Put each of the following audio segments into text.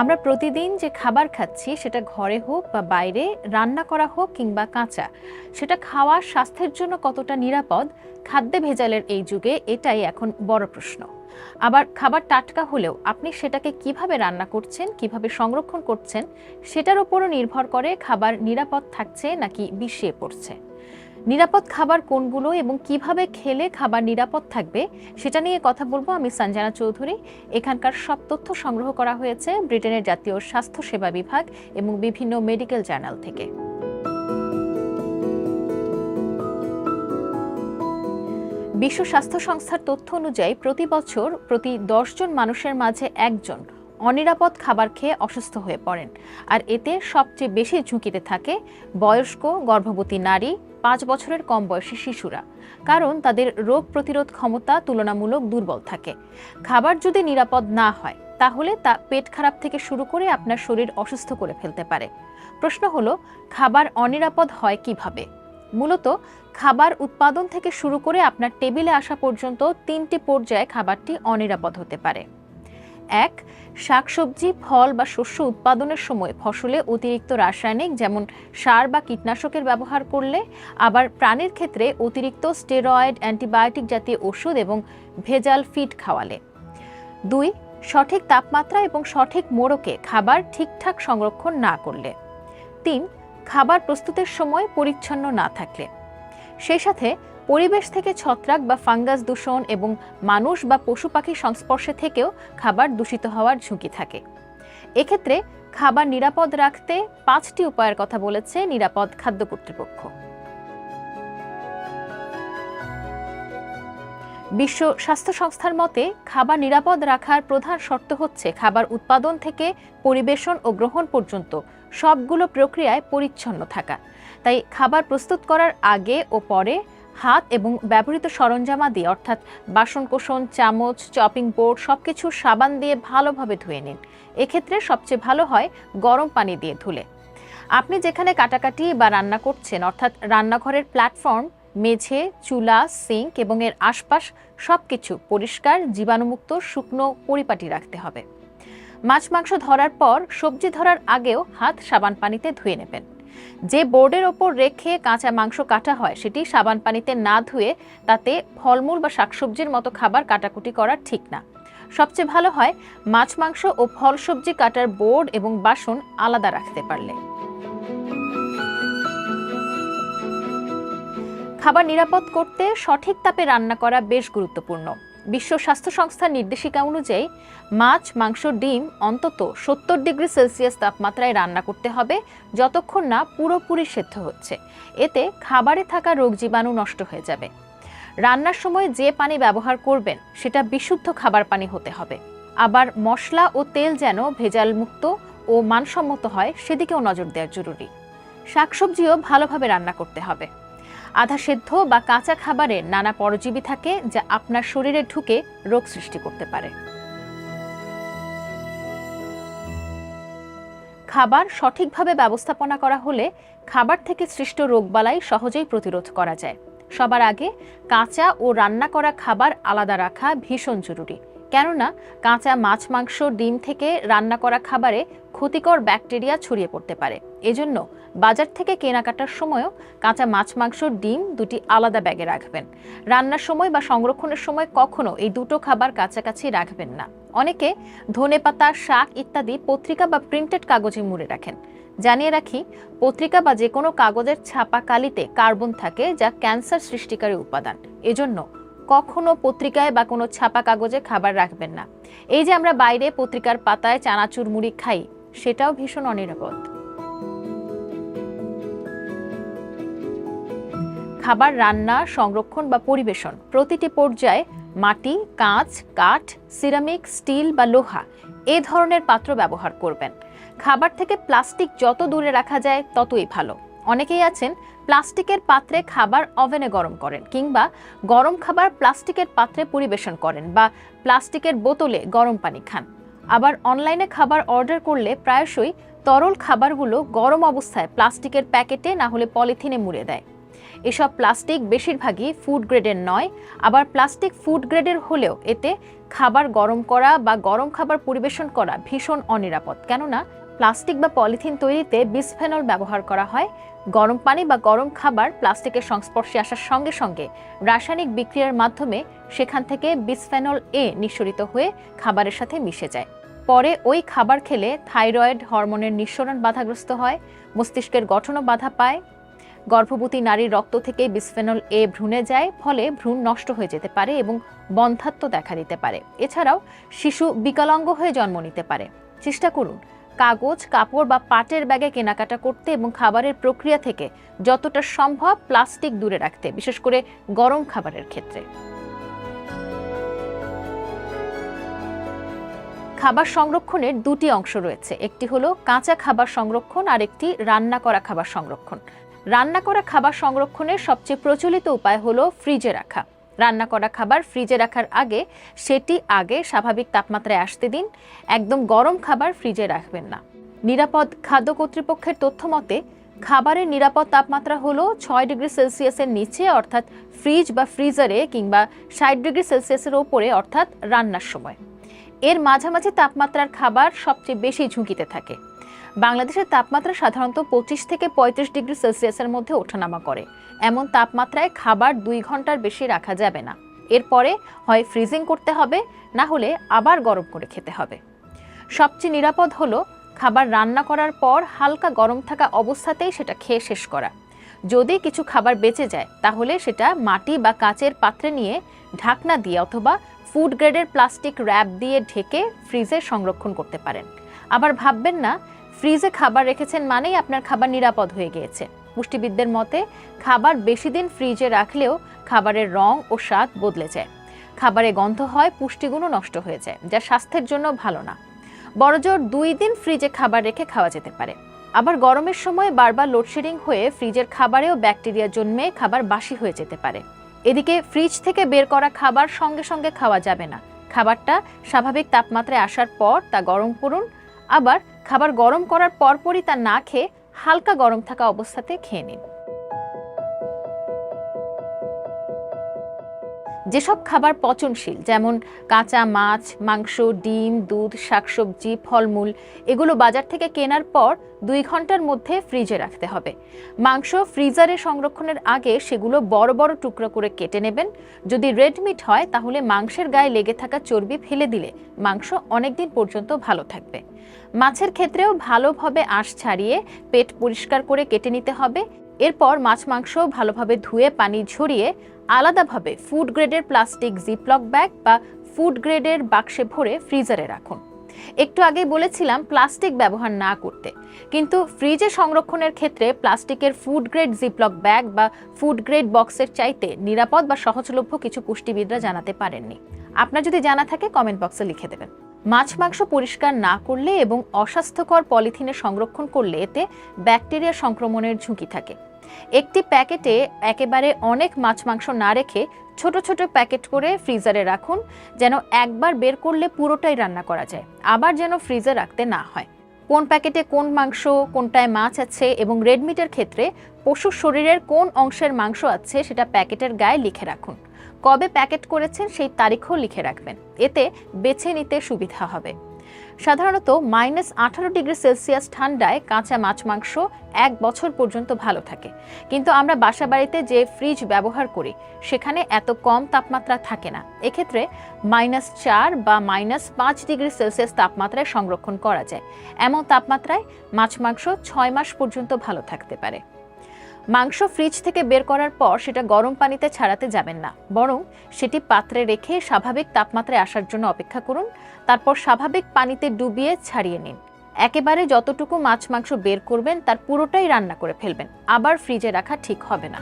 আমরা প্রতিদিন যে খাবার খাচ্ছি, সেটা ঘরে হোক বা বাইরে, রান্না করা হোক কিংবা কাঁচা, সেটা খাওয়া স্বাস্থ্যের জন্য কতটা নিরাপদ, খাদ্যে ভেজালের এই যুগে এটাই এখন বড় প্রশ্ন। আবার খাবার টাটকা হলেও আপনি সেটাকে কীভাবে রান্না করছেন, কীভাবে সংরক্ষণ করছেন, সেটার উপরও নির্ভর করে খাবার নিরাপদ থাকছে নাকি বিষিয়ে পড়ছে। নিরাপদ খাবার কোনগুলো এবং কীভাবে খেলে খাবার নিরাপদ থাকবে সেটা নিয়ে কথা বলব আমি সঞ্জানা চৌধুরী। এখানকার সব তথ্য সংগ্রহ করা হয়েছে ব্রিটেনের জাতীয় স্বাস্থ্য সেবা বিভাগ এবং বিভিন্ন মেডিকেল জার্নাল থেকে। বিশ্ব স্বাস্থ্য সংস্থার তথ্য অনুযায়ী প্রতি বছর প্রতি জন মানুষের মাঝে একজন অনিরাপদ খাবার খেয়ে অসুস্থ হয়ে পড়েন। আর এতে সবচেয়ে বেশি ঝুঁকিতে থাকে বয়স্ক, গর্ভবতী নারী পাঁচ বছরের কম বয়সী শিশুরা। কারণ তাদের রোগ প্রতিরোধ ক্ষমতা তুলনামূলক দুর্বল থাকে। খাবার যদি নিরাপদ না হয়, তাহলে তা পেট খারাপ থেকে শুরু করে আপনার শরীর অসুস্থ করে ফেলতে পারে। প্রশ্ন হলো, খাবার অনিরাপদ হয় কীভাবে? মূলত, খাবার উৎপাদন থেকে শুরু করে আপনার টেবিলে আসা পর্যন্ত তিনটি পর্যায়ে খাবারটি অনিরাপদ হতে পারে। এক, শাকসবজি, ফল বা শস্য উৎপাদনের সময় ফসলে অতিরিক্ত রাসায়নিক যেমন সার বা কীটনাশকের ব্যবহার করলে, আবার প্রাণীর ক্ষেত্রে অতিরিক্ত স্টেরয়েড, অ্যান্টিবায়োটিক জাতীয় ওষুধ এবং ভেজাল ফিড খাওয়ালে। দুই, সঠিক তাপমাত্রা এবং সঠিক মোড়কে খাবার ঠিকঠাক সংরক্ষণ না করলে। তিন, খাবার প্রস্তুতের সময় পরিচ্ছন্ন না থাকলে। সেই সাথে পরিবেশ থেকে ছত্রাক বা ফাঙ্গাস দূষণ এবং মানুষ বা পশু পাখির সংস্পর্শে থেকেও খাবার দূষিত হওয়ার ঝুঁকি থাকে। এক্ষেত্রে খাবার নিরাপদ রাখতে পাঁচটি উপায়ের কথা বলেছে নিরাপদ খাদ্য কর্তৃপক্ষ। বিশ্ব স্বাস্থ্য সংস্থার মতে, খাবার নিরাপদ রাখার প্রধান শর্ত হচ্ছে খাবার উৎপাদন থেকে পরিবেশন ও গ্রহণ পর্যন্ত সবগুলো প্রক্রিয়ায় পরিচ্ছন্ন থাকা। তাই খাবার প্রস্তুত করার আগে ও পরে হাত এবং ব্যবহৃত সরঞ্জামাদি অর্থাৎ বাসনকোসন, চামচ, চপিং বোর্ড, সবকিছু সাবান দিয়ে ভালোভাবে ধুয়ে নিন। এক্ষেত্রে সবচেয়ে ভালো হয় গরম পানি দিয়ে ধুলে। আপনি যেখানে কাটাকাটি বা রান্না করছেন, অর্থাৎ রান্নাঘরের প্ল্যাটফর্ম, মেঝে, চুলা, সিঙ্ক এবং এর আশপাশ সবকিছু পরিষ্কার, জীবাণুমুক্ত, শুকনো পরিপাটি রাখতে হবে। মাছ মাংস ধরার পর সবজি ধরার আগেও হাত সাবান পানিতে ধুয়ে নেবেন। যে বোর্ডের ওপর রেখে কাঁচা মাংস কাটা হয়, সেটি সাবান পানিতে না ধুয়ে তাতে ফলমূল বা শাকসবজির মতো খাবার কাটাকুটি করা ঠিক না। সবচেয়ে ভালো হয় মাছ, মাংস ও ফল সবজি কাটার বোর্ড এবং বাসন আলাদা রাখতে পারলে। খাবার নিরাপদ করতে সঠিক তাপে রান্না করা বেশ গুরুত্বপূর্ণ। বিশ্ব স্বাস্থ্য সংস্থার নির্দেশিকা অনুযায়ী মাছ, মাংস, ডিম অন্তত সত্তর ডিগ্রি সেলসিয়াস তাপমাত্রায় রান্না করতে হবে, যতক্ষণ না পুরোপুরি সেদ্ধ হচ্ছে। এতে খাবারে থাকা রোগ জীবাণু নষ্ট হয়ে যাবে। রান্নার সময় যে পানি ব্যবহার করবেন, সেটা বিশুদ্ধ খাবার পানি হতে হবে। আবার মশলা ও তেল যেন ভেজাল মুক্ত ও মানসম্মত হয়, সেদিকেও নজর দেওয়া জরুরি। শাকসবজিও ভালোভাবে রান্না করতে হবে। আধা সেদ্ধ বা কাঁচা খাবারে নানা পরজীবী থাকে যা আপনার শরীরে ঢুকে রোগ সৃষ্টি করতে পারে। খাবার সঠিকভাবে ব্যবস্থাপনা করা হলে খাবার থেকে সৃষ্ট রোগবালাই সহজেই প্রতিরোধ করা যায়। সবার আগে কাঁচা ও রান্না করা খাবার আলাদা রাখা ভীষণ জরুরি। কেননা কাঁচা মাছ, মাংস, ডিম থেকে রান্না করা খাবারে ক্ষতিকর ব্যাকটেরিয়া ছড়িয়ে পড়তে পারে। এজন্য বাজার থেকে কেনাকাটার সময়ও কাঁচা মাছ, মাংস, ডিম দুটি আলাদা ব্যাগে রাখবেন। রান্নার সময় বা সংরক্ষণের সময় কখনো এই দুটো খাবার কাছাকাছি রাখবেন না। অনেকে ধনেপাতা শাক ইত্যাদি পত্রিকা বা প্রিন্টেড কাগজে মুড়ে রাখেন। জানিয়ে রাখি, পত্রিকা বা যে কোনো কাগজের ছাপা কালিতে কার্বন থাকে যা ক্যান্সার সৃষ্টিকারী উপাদান। এজন্য কখনো পত্রিকায় বা কোনো ছাপা কাগজে খাবার রাখবেন না। এই যে আমরা বাইরে পত্রিকার পাতায় চানাচুর মুড়ি খাই, সেটাও ভীষণ অনিরাপদ। খাবার রান্না, সংরক্ষণ বা পরিবেশন, প্রতিটি পর্যায়ে মাটি, কাঁচ, কাঠ, সিরামিক, স্টিল বা লোহা, এ ধরনের পাত্র ব্যবহার করবেন। খাবার থেকে প্লাস্টিক যত দূরে রাখা যায়, ততই ভালো। অনেকেই আছেন প্লাস্টিকের পাত্রে খাবার ওভেনে গরম করেন কিংবা গরম খাবার প্লাস্টিকের পাত্রে পরিবেশন করেন বা প্লাস্টিকের বোতলে গরম পানি খান। আবার অনলাইনে খাবার অর্ডার করলে প্রায়শই তরল খাবারগুলো গরম অবস্থায় প্লাস্টিকের প্যাকেটে না হলে পলিথিনে মুড়ে দেয়। এসব প্লাস্টিক বেশিরভাগই ফুড গ্রেডের নয়, আবার প্লাস্টিক ফুড গ্রেডের হলেও এতে খাবার গরম করা বা গরম খাবার পরিবেশন করা ভীষণ অনিরাপদ। কেননা প্লাস্টিক বা পলিথিন তৈরিতে বিসফেনল ব্যবহার করা হয় গরম পানি বা গরম খাবার প্লাস্টিকের সংস্পর্শে আসার সঙ্গে সঙ্গে রাসায়নিক বিক্রিয়ার মাধ্যমে সেখান থেকে বিসফেনল এ নিঃসরিত হয়ে খাবারের সাথে মিশে যায়। পরে ওই খাবার খেলে থাইরয়েড হরমোনের নিঃসরণ বাধাগ্রস্ত হয়, মস্তিষ্কের গঠনও বাধা পায়। গর্ভবতী নারীর রক্ত থেকে বিসফেনল এ ভ্রূণে যায়, ফলে ভ্রূণ নষ্ট হয়ে যেতে পারে এবং বন্ধাত্ম দেখা দিতে পারে। এছাড়াও শিশু বিকলাঙ্গ হয়ে জন্ম নিতে পারে। চেষ্টা করুন কাগজ, কাপড় বা পাটের ব্যাগে কেনাকাটা করতে এবং খাবারের প্রক্রিয়া থেকে যতটা সম্ভব প্লাস্টিক দূরে রাখতে, বিশেষ করে গরম খাবারের ক্ষেত্রে। খাবার সংরক্ষণের দুটি অংশ রয়েছে। একটি হলো কাঁচা খাবার সংরক্ষণ আর একটি রান্না করা খাবার সংরক্ষণ। রান্না করা খাবার সংরক্ষণের সবচেয়ে প্রচলিত উপায় হলো ফ্রিজে রাখা। রান্না করা খাবার ফ্রিজে রাখার আগে, সেটি আগে স্বাভাবিক তাপমাত্রায় আসতে দিন। একদম গরম খাবার ফ্রিজে রাখবেন না। নিরাপদ খাদ্য কর্তৃপক্ষের তথ্য মতে, খাবারের নিরাপদ তাপমাত্রা হলো ছয় ডিগ্রি সেলসিয়াসের নিচে, অর্থাৎ ফ্রিজ বা ফ্রিজারে, কিংবা ষাট ডিগ্রি সেলসিয়াসের ওপরে, অর্থাৎ রান্নার সময়। এর মাঝামাঝি তাপমাত্রার খাবার সবচেয়ে বেশি ঝুঁকিতে থাকে। বাংলাদেশের তাপমাত্রা সাধারণত পঁচিশ থেকে পঁয়ত্রিশ ডিগ্রি সেলসিয়াসের মধ্যে ওঠানামা করে। এমন তাপমাত্রায় খাবার দুই ঘণ্টার বেশি রাখা যাবে না। এরপরে হয় ফ্রিজিং করতে হবে, না হলে আবার গরম করে খেতে হবে। সবচেয়ে নিরাপদ হলো খাবার রান্না করার পর হালকা গরম থাকা অবস্থাতেই সেটা খেয়ে শেষ করা। যদি কিছু খাবার বেঁচে যায়, তাহলে সেটা মাটি বা কাচের পাত্রে নিয়ে ঢাকনা দিয়ে অথবা ফুড গ্রেডের প্লাস্টিক র্যাপ দিয়ে ঢেকে ফ্রিজে সংরক্ষণ করতে পারেন। আবার ভাববেন না ফ্রিজে খাবার রেখেছেন মানেই আপনার খাবার নিরাপদ হয়ে গিয়েছে। পুষ্টিবিদদের মতে, খাবার বেশি দিন ফ্রিজে রাখলেও খাবারের রং ও স্বাদ বদলে যায়। খাবারে গন্ধ হয়, পুষ্টিগুণও নষ্ট হয়ে যায়, যা স্বাস্থ্যের জন্য ভালো না। বড়জোর দুই দিন ফ্রিজে খাবার রেখে খাওয়া যেতে পারে। আবার গরমের সময় বারবার লোডশেডিং হয়ে ফ্রিজের খাবারেও ব্যাকটেরিয়া জন্মে খাবার বাসি হয়ে যেতে পারে। এদিকে ফ্রিজ থেকে বের করা খাবার সঙ্গে সঙ্গে খাওয়া যাবে না। খাবারটা স্বাভাবিক তাপমাত্রায় আসার পর তা গরম করুন, আবার খাবার গরম করার পরপরই তা না খেয়ে হালকা গরম থাকা অবস্থাতে খেয়ে নিন। যেসব খাবার পচনশীল, যেমন কাঁচা মাছ, মাংস, ডিম, দুধ, শাকসবজি, ফলমূল, এগুলো বাজার থেকে কেনার পর দুই ঘণ্টার মধ্যে ফ্রিজে রাখতে হবে। মাংস ফ্রিজারে সংরক্ষণের আগে সেগুলো বড় বড় টুকরো করে কেটে নেবেন। যদি রেড মিট হয়, তাহলে মাংসের গায়ে লেগে থাকা চর্বি ফেলে দিলে মাংস অনেকদিন পর্যন্ত ভালো থাকবে। মাছের ক্ষেত্রেও ভালোভাবে আঁশ ছাড়িয়ে পেট পরিষ্কার করে কেটে নিতে হবে। এরপর মাছ মাংস ভালোভাবে ধুয়ে, পানি ঝরিয়ে আলাদাভাবে ফুড গ্রেডের প্লাস্টিক জিপলক ব্যাগ বা ফুড গ্রেডের বাক্সে ভরে ফ্রিজারে রাখুন। একটু আগেই বলেছিলাম প্লাস্টিক ব্যবহার না করতে। কিন্তু ফ্রিজে সংরক্ষণের ক্ষেত্রে প্লাস্টিকের ফুড গ্রেড জিপলক ব্যাগ বা ফুড গ্রেড বক্সের চাইতে নিরাপদ বা সহজলভ্য কিছু পুষ্টিবিদরা জানাতে পারেননি। আপনার যদি জানা থাকে কমেন্ট বক্সে লিখে দেবেন। মাছ মাংস পরিষ্কার না করলে এবং অস্বাস্থ্যকর পলিথিনে সংরক্ষণ করলে এতে ব্যাকটেরিয়া সংক্রমণের ঝুঁকি থাকে। একটি প্যাকেটে একেবারে অনেক মাছ মাংস না রেখে ছোট ছোট প্যাকেট করে ফ্রিজারে রাখুন, যেন একবার বের করলে পুরোটাই রান্না করা যায়, আবার যেন ফ্রিজে রাখতে না হয়। কোন প্যাকেটে কোন মাংস, কোনটায় মাছ আছে এবং রেডমিটের ক্ষেত্রে পশুর শরীরের কোন অংশের মাংস আছে সেটা প্যাকেটের গায়ে লিখে রাখুন। কবে প্যাকেট করেছেন সেই তারিখও লিখে রাখবেন। এতে বেছে নিতে সুবিধা হবে। সাধারণত মাইনাস আঠারো ডিগ্রি সেলসিয়াস ঠান্ডায় কাঁচা মাছ মাংস এক বছর পর্যন্ত ভালো থাকে। কিন্তু আমরা বাসা বাড়িতে যে ফ্রিজ ব্যবহার করি, সেখানে এত কম তাপমাত্রা থাকে না। এক্ষেত্রে মাইনাস চার বা মাইনাস পাঁচ ডিগ্রি সেলসিয়াস তাপমাত্রায় সংরক্ষণ করা যায়। এমন তাপমাত্রায় মাছ মাংস ছয় মাস পর্যন্ত ভালো থাকতে পারে। মাংস ফ্রিজ থেকে বের করার পর সেটা গরম পানিতে ছাড়াতে যাবেন না। বরং সেটি পাত্রে রেখে স্বাভাবিক তাপমাত্রায় আসার জন্য অপেক্ষা করুন। তারপর স্বাভাবিক পানিতে ডুবিয়ে ছাড়িয়ে নিন। একেবারে যতটুকু মাছ মাংস বের করবেন, তার পুরোটাই রান্না করে ফেলবেন। আবার ফ্রিজে রাখা ঠিক হবে না।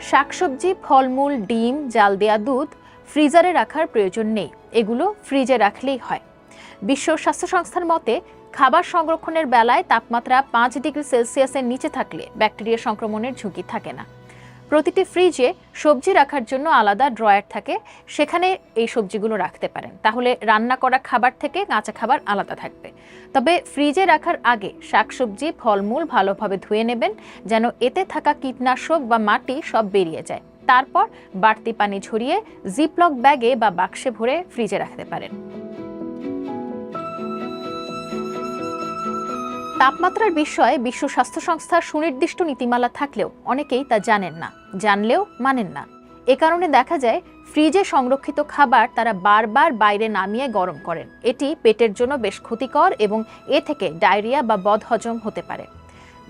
শাকসবজি, ফলমূল, ডিম, জাল দেয়া দুধ ফ্রিজারে রাখার প্রয়োজন নেই। এগুলো ফ্রিজে রাখলেই হয়। বিশ্ব স্বাস্থ্য সংস্থার মতে খাবার সংরক্ষণের বেলায় তাপমাত্রা পাঁচ ডিগ্রি সেলসিয়াসের নিচে থাকলে ব্যাকটেরিয়া সংক্রমণের ঝুঁকি থাকে না। প্রতিটি ফ্রিজে সবজি রাখার জন্য আলাদা ড্রয়ার থাকে, সেখানে এই সবজিগুলো রাখতে পারেন। তাহলে রান্না করা খাবার থেকে কাঁচা খাবার আলাদা থাকবে। তবে ফ্রিজে রাখার আগে শাকসবজি, ফলমূল ভালোভাবে ধুয়ে নেবেন, যেন এতে থাকা কীটনাশক বা মাটি সব বেরিয়ে যায়। তারপর বাড়তি পানি ঝরিয়ে জিপলক ব্যাগে বা বাক্সে ভরে ফ্রিজে রাখতে পারেন। তাপমাত্রার বিষয়ে বিশ্ব স্বাস্থ্য সংস্থার সুনির্দিষ্ট নীতিমালা থাকলেও অনেকেই তা জানেন না, জানলেও মানেন না। এ কারণে দেখা যায়, ফ্রিজে সংরক্ষিত খাবার তারা বারবার বাইরে নামিয়ে গরম করেন। এটি পেটের জন্য বেশ ক্ষতিকর এবং এ থেকে ডায়রিয়া বা বদহজম হতে পারে।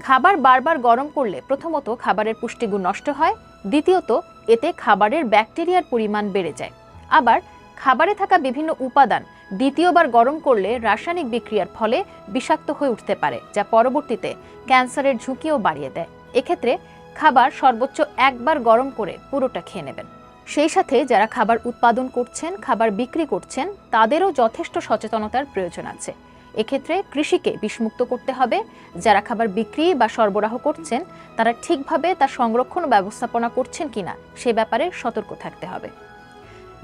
খাবার বারবার গরম করলে প্রথমত খাবারের পুষ্টিগুণ নষ্ট হয়, দ্বিতীয়ত এতে খাবারের ব্যাকটেরিয়ার পরিমাণ বেড়ে যায়। আবার খাবারে থাকা বিভিন্ন উপাদান দ্বিতীয়বার গরম করলে রাসায়নিক বিক্রিয়ার ফলে বিষাক্ত হয়ে উঠতে পারে, যা পরবর্তীতে ক্যান্সারের ঝুঁকিও বাড়িয়ে দেয়। এক্ষেত্রে খাবার সর্বোচ্চ একবার গরম করে পুরোটা খেয়ে নেবেন। সেই সাথে যারা খাবার উৎপাদন করছেন, খাবার বিক্রি করছেন, তাদেরও যথেষ্ট সচেতনতার প্রয়োজন আছে। এক্ষেত্রে কৃষিকে বিষমুক্ত করতে হবে। যারা খাবার বিক্রি বা সরবরাহ করছেন, তারা ঠিকভাবে তার সংরক্ষণ ব্যবস্থাপনা করছেন কিনা, সে ব্যাপারে সতর্ক থাকতে হবে।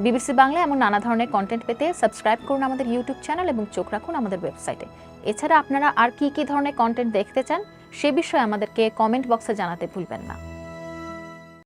বিবিসি বাংলা এমন নানা ধরনের কন্টেন্ট পেতে সাবস্ক্রাইব করুন আমাদের ইউটিউব চ্যানেল এবং চোখ রাখুন আমাদের ওয়েবসাইটে এছাড়া আপনারা আর কি কি ধরনের কন্টেন্ট দেখতে চান, সে বিষয়ে আমাদেরকে কমেন্ট বক্সে জানাতে ভুলবেন না।